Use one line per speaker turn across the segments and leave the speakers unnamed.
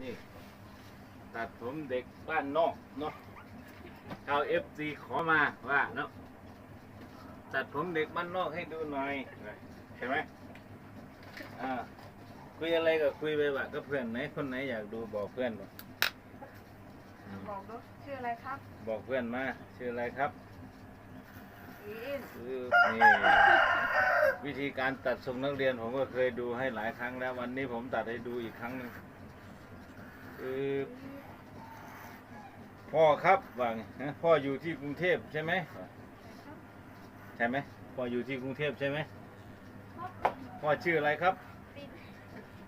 นี่ตัดผมเด็กบ้านนอกเนาะชาวเอฟซีขอมาว่าเนาะตัดผมเด็กบ้านนอกให้ดูหน่อยเห็นไหมอ่าคุยอะไรก็คุยไปว่าก็เพื่อนไหนคนไหนอยากดูบอกเพื่อนบอก
บอกดูชื่ออะไรครับ
บอกเพื่อนมาชื่ออะไรครับ
อิน
คือนี่วิธีการตัดทรงนักเรียนผมก็เคยดูให้หลายครั้งแล้ว วันนี้ผมตัดให้ดูอีกครั้งหนึง คือพ่อครับว่าไงฮะพ่ออยู่ที่กรุงเทพใช่ไหมใช่ไหมพ่ออยู่ที่กรุงเทพใช่ไหมพ่อชื่ออะไรครับ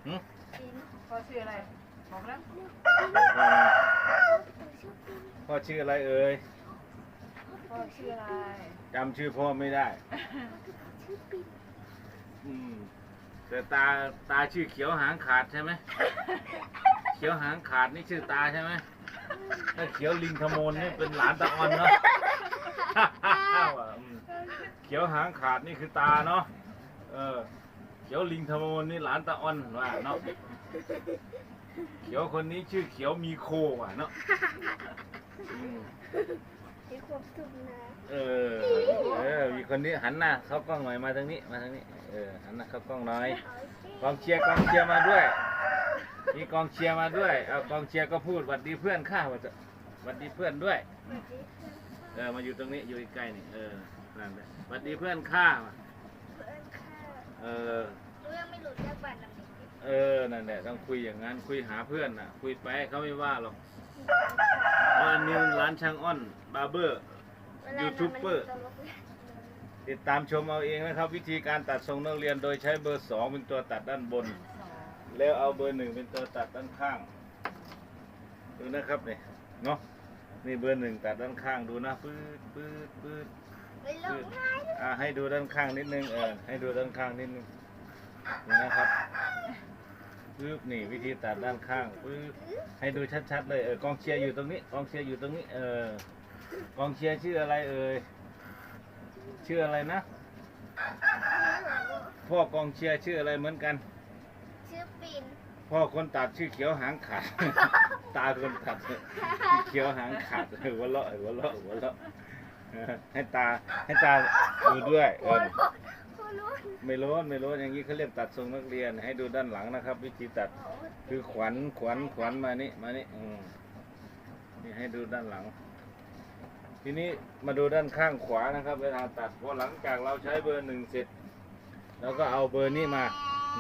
หึ
พ่อชื่ออะไรบอกแล้ว
พ่อชื่ออะไรเอ่ย
พ่อชื่ออะไร
จำชื่อพ่อไม่ได้อืมแต่ตาตาชื่อเขียวหางขาดใช่ไหม เขียวหางขาดนี่ชื่อตาใช่ไหมถ้าเขียวลิงขโมนนี่เป็นหลานตาออนเนาะอืมเขียวหางขาดนี่คือตาเนาะ เออ เขียวลิงขโมนนี่หลานตาออนว่าเนาะ เขียวคนนี้ชื่อเขียวมีโคว่ะเนาะอื มี
ความสุขนะ
เออ เออ มีคนนี้หันหน้าเข้ากล้องหน่อยมาทางนี้ มาทางนี้ เออ หันหน้าเข้ากล้องหน่อย กองเชียร์กองเชียร์มาด้วย มีกองเชียร์มาด้วย เอากองเชียร์ก็พูดหวัดดีเพื่อนข้าวจะหวัดดีเพื่อนด้วย เออ มาอยู่ตรงนี้ อยู่ใกล้ๆนี่ เออ นั่นแหละหวัดดีเพื่อนข้าว
เพื่อ
เออ
รู้ยังไม่รู้จักบัตร
เออ นั่นแหละ ต้องคุยอย่างนั้น คุยหาเพื่อนน่ะ คุยไปเขาไม่ว่าหรอก เพราะอันนี้ร้านช่างอ้อนบาร์เบอร์ ยูทูบเบอร์ ติดตามชมเอาเองนะครับ วิธีการตัดทรงนักเรียนโดยใช้เบอร์สองเป็นตัวตัดด้านบน
สอง
แล้วเอาเบอร์หนึ่งเป็นตัวตัดด้านข้าง ดูนะครับเนี่ยเนาะนี่เบอร์หนึ่งตัดด้านข้างดูนะปื๊ดปื๊ดปื๊ด
ไม่ลงง่าย
อ่าให้ดูด้านข้างนิดนึงเออให้ดูด้านข้างนิดนึงนี่นะครับ ปื๊บนี่วิธีตัดด้านข้างปื๊บให้ดูชัดๆเลยเออกองเชียร์อยู่ตรงนี้กองเชียร์อยู่ตรงนี้เออกองเชียร์ชื่ออะไรเอ่ยชื่ออะไรนะพ่อกองเชียร์ชื่ออะไรเหมือนกัน
ชื่อปิน
พ่อคนตัดชื่อเขียวหางขาด ตาคนตัดชื่อเขียวหางขาดหัวเราะหัวเราะหัวเราะเออให้ตาให้ตาดูด้วยเออ ไม่รู้ไม่รู้อย่างนี้เขาเรียกตัดทรงนักเรียนให้ดูด้านหลังนะครับ วิธีตัดคือขวัญขวัญขวัญมานี่มานี่อืมนี่ให้ดูด้านหลัง ทีนี้มาดูด้านข้างขวานะครับ เวลาตัดพอหลังจากเราใช้เบอร์หนึ่งเสร็จเราก็เอาเบอร์นี้มา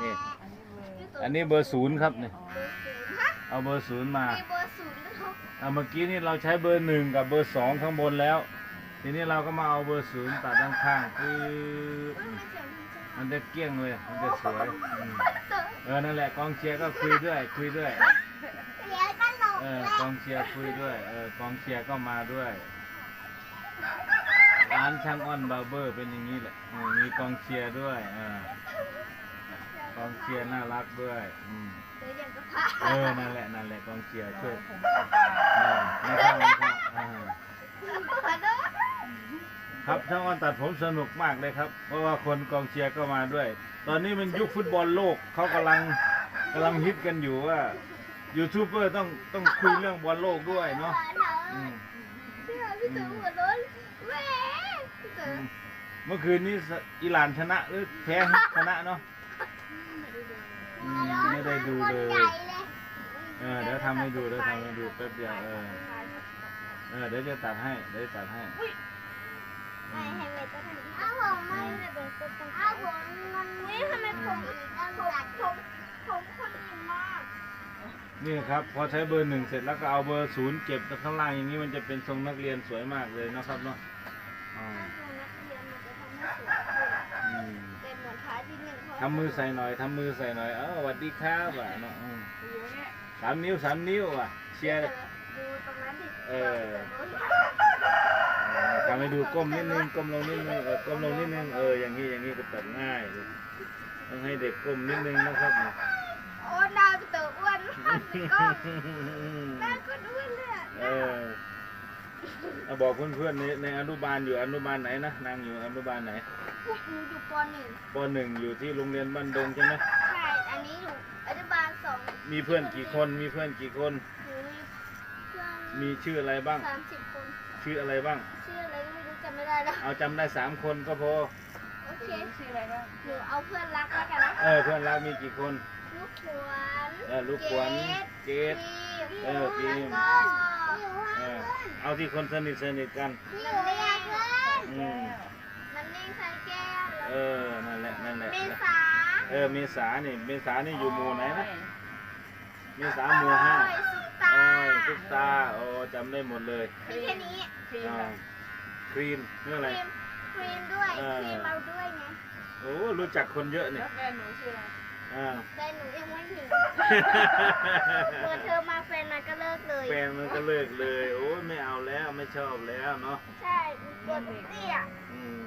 นี่
อันนี้เบอร์
อันนี้เบอร์ศูนย์ครับ
เนี่ย
เอาเบอร์ศูนย์มา
มีเบอร์ศูนย์ด้วยครับ
อะเมื่อกี้นี่เราใช้เบอร์หนึ่งกับเบอร์สองข้างบนแล้ว ทีนี้เราก็มาเอาเบอร์ศูนย์ตัดด้านข้างคือ
เสียง
มันจะเกลี้ยงเลย มันจะสวยอืมเออ นั่นแหละกองเชียร์ก็คุยด้วย คุยด้วย
เดี๋ยวก็ลง
เออ
แล้ว
กองเชียร์คุยด้วย เออ กองเชียร์ก็มาด้วย ร้านช่างอ้อนบาร์เบอร์เป็นอย่างนี้แหละเออมีกองเชียร์ด้วยเออกองเชียร์น่ารักด้วย อืม
เดี๋ยวอย่างก็พา
เออ นั่นแหละ นั่นแหละกองเชียร์ช่วย
ผมปลาปลา
เออนะครับนะครับอ่า
ขอโทษ
ครับช่างอ้อนตัดผมสนุกมากเลยครับ เพราะว่าคนกองเชียร์ก็มาด้วย ตอนนี้มันยุคฟุตบอลโลกเขากำลังกำลังฮิตกันอยู่ว่ายูทูบเบอร์ต้องต้องคุยเรื่องบอลโลกด้วยเนาะอืม
พี่เต๋อพี่เต๋อหัวร้อนแหม่พี่เต๋อ
เมื่อคืนนี้สอิหร่านชนะหรือแพ้ชนะเนาะอืมไม่ได้ดูเลย เออเดี๋ยวทำให้ดูเดี๋ยวทำให้ดูแป๊บเดียวเออเออเดี๋ยวจะตัดให้เดี๋ยวจะตัดให้
ไม่ให้เมย์ก็ทำอ้าวผมไม่ให้เป็นตัวตรงอ้าวผมมันนี่ทำไมผมอีกอันผมผมผมคนอิ่มมาก
นี่ครับพอใช้เบอร์หนึ่งเสร็จแล้วก็เอาเบอร์ศูนย์เก็บข้างล่างอย่างนี้มันจะเป็นทรงนักเรียนสวยมากเลยนะครับเนาะอ่า
นักเรียนมันจะทำให้สวยขึ้น
อืม
เป็นเหมือนท้ายที่หนึ่งเขา
ทำมือใส่หน่อยทำมือใส่หน่อยเออสวัสดีครับอะเนาะอืม
อยู่เนี่ย
สามนิ้วสามนิ้วอะเชียร์
ดูตรงนั้นดิ
เออ ทำให้ดูก้มนิดนึงก้มลงนิดนึงเออก้มลงนิดนึงเอออย่างนี้อย่างนี้ก็ตัดง่ายเลยต้องให้เด็กก้มนิดนึงนะครับ
โอ้ดาวพี่เต๋ออ้วนมากเลยก็แม่ก็อ้วนเลยอะ
เออเอาบอกเพื่อนๆในในอนุบาลอยู่อนุบาลไหนนะนางอยู่อนุบาลไหน
พวกหนูอยู่ปหนึ่ง
ปหนึ่งอยู่ที่โรงเรียนบ้านดงใช่ไหม
ใช่อันนี้อยู่อนุบาลสสอง
มีเพื่อนกี่คนมีเพื่อนกี่คน
หนูมีเพื่อน
มีชื่ออะไรบ้าง
สามสิบคน
ชื่ออะไรบ้าง
ชื่ออะไรก็ ไม่รู้จำไม่ได้แล้ว
เอาจำได้สามคนก็พอ
โอเค
ชื่ออะไรบ้าง
หนูเอาเพื่อนรักแล้วกันนะ
เออเพื่อนเรามีกี่คน
ลูกขวัญ
เออลูกขวัญเก
เก
ด
ด
เออปีม
แล้วก็
เออเอาที่คนสนิทสนิทกัน
พี่หนูเรียกเพื่อน
อืม
มันนิ่งใส่แก้ว
เออ นั่นแหละ นั่นแหละ
เมษา
เออ เมษานี่ เมษานี่อยู่หมู่ไหนนะ เมษาหมู่ห้า
โอ้ยสุดตา
โอ้ยทุกตา โอ้จำได้หมดเลย
มีแค่นี้
ครีม
อ่า
อะ
ครีมนี่
ค
อะไร
รีมครีมด้วย
เออ
ครีมเราด้วยไง
โอ้รู้จักคนเยอะเนี่ย
แล้วแฟนหนูชื่ออะไร
อ่า
แต่หนูยังไม่ถึงเมื่อเธอมาแฟนมันก็เลิกเลย
แฟนมันก็เลิกเลย โอ้ยไม่เอาแล้วไม่ชอบแล้วเนาะ
ใช่ตัวเตี้ย
อืม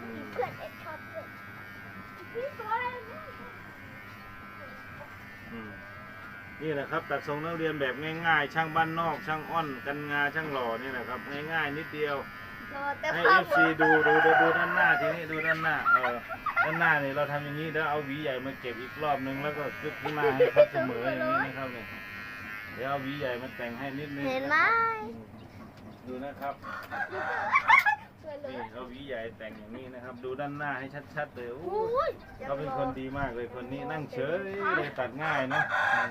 อืม
เพื่อนเอ็ดชอบเลยพี่ตัวอะไรเนี่ย
อืม นี่แหละครับตัดทรงนักเรียนแบบง่ายๆ ช่างบ้านนอก ช่างอ้อนกันงาช่างหล่อนี่แหละครับ ง่ายๆ นิดเดียว
รอแต่
ให้
พ่อ
เอฟซีดูดูดูดูด้านหน้าทีนี้ดูด้านหน้าเออด้านหน้านี่เราทำอย่างนี้แล้วเอาหวีใหญ่มาเก็บอีกรอบนึงแล้วก็กึกข้างหน้าให้เขาเสมออย่างนี้นะครับเนี่ยเดี๋ยวเอาหวีใหญ่มาแต่งให้นิดนึง
เห็นไหม
ดูนะครับ
ช่วยเล
นี่
ย
เอาหวีใหญ่ แต่งอย่างนี้นะครับ ดูด้านหน้าให้ชัดๆเลยโอ้
อุ้ย
เขาเป็นคนดีมากเลยคนนี้นั่งเฉยเลยตัดง่ายเนาะอืม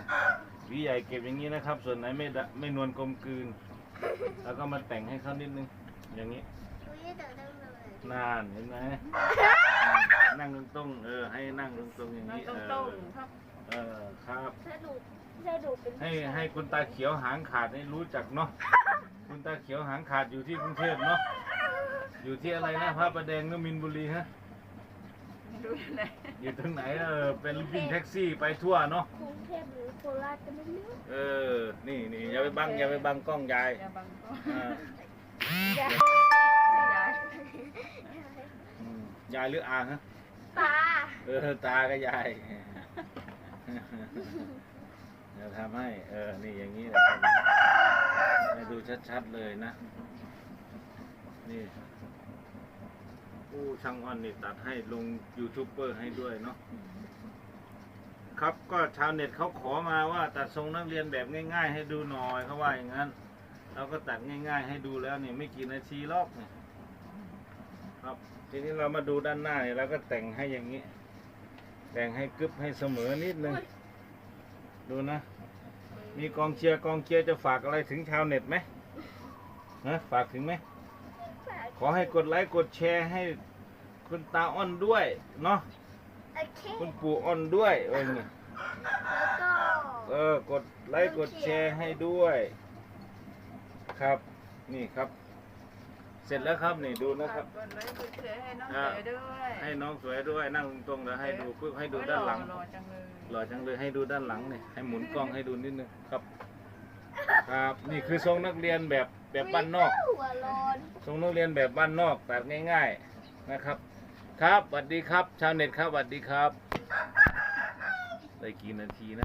หวีใหญ่เก็บอย่างนี้นะครับ ส่วนไหนไม่ดะไม่นวลกลมกลืน แล้วก็มาแต่งให้เขานิดนึง อย่างนี้
อุ้ยเดี๋ยวเดินเลย
นานเห็นไหมนั่งตรงๆเออ ให้นั่งตรงๆอย่าง
น้อง
นี้
ต
เอ
รง
อ
ๆครับ
เออครับ
ถ้าดูถ้าดูเป็น
ให้ให้คุณตาเขียวหางขาดให้รู้จักเนาะคุณตาเขียวหางขาดอยู่ที่กรุงเทพเนาะ อยู่ที่อะไรนะพระประแดงนมินบุรีฮะ
ดูอยู่ไหน
อยู่ตรงไหนเออเป็นวิ่งแท็กซี่ไปทั่วเนาะ
กรุงเทพหรือโคราชก็ไม่รู้
เออ นี่นี่อย่าไปบังอย่าไปบังกล้องยาย
อย่าบังก็
อ่า
อย่า
ย้าย
อืมยายหรืออาฮะ
ตา
เออตาก็ยายเดี๋ยวทำให้ เออ นี่อย่างนี้แหละครับให้ดูชัดๆเลยนะ นี่ ผู้ช่างอ้อนนี่ตัดให้ลงยูทูบเบอร์ให้ด้วยเนาะครับก็ชาวเน็ตเขาขอมาว่าตัดทรงนักเรียนแบบง่าย ๆ ให้ดูหน่อยเขาว่าอย่างนั้น เราก็ตัดง่าย ๆ ให้ดูแล้วเนี่ยไม่กี่นาทีหรอกเนี่ยครับทีนี้เรามาดูด้านหน้าเนี่ยเราก็แต่งให้อย่างนี้ แต่งให้กึบให้เสมอนิดนึงดูนะ มีกองเชียร์กองเชียร์จะฝากอะไรถึงชาวเน็ตไหมนะฝากถึงไหม ขอให้กดไลค์กดแชร์ให้คุณตาอ้อนด้วยเนาะ
โอเค
คุณปู่อ้อนด้วยว่าอย่างงี้
แล้วก็
เออกดไลค์กดแชร์ให้ด้วย ครับนี่ครับ เสร็จแล้วครับนี่ดูนะครับ
กดไลค์กดแชร์ให้น้อง
อ่า
เต๋อด้วย
ให้น้องสวยด้วยนั่งตรงๆแล้วให้ดูปึ๊บให้ดูด้านหลัง
โอ้ยรอจังเลย
หล่อจังเลยให้ดูด้านหลังนี่ให้หมุนกล้องให้ดูนิดนึงครับ ครับนี่คือทรงนักเรียนแบบแบบบ้านนอก
หัวโลน
ทรงนักเรียนแบบบ้านนอกตัดง่ายๆนะครับ ครับสวัสดีครับ ชาวเน็ตครับสวัสดีครับ ได้กี่นาทีนะ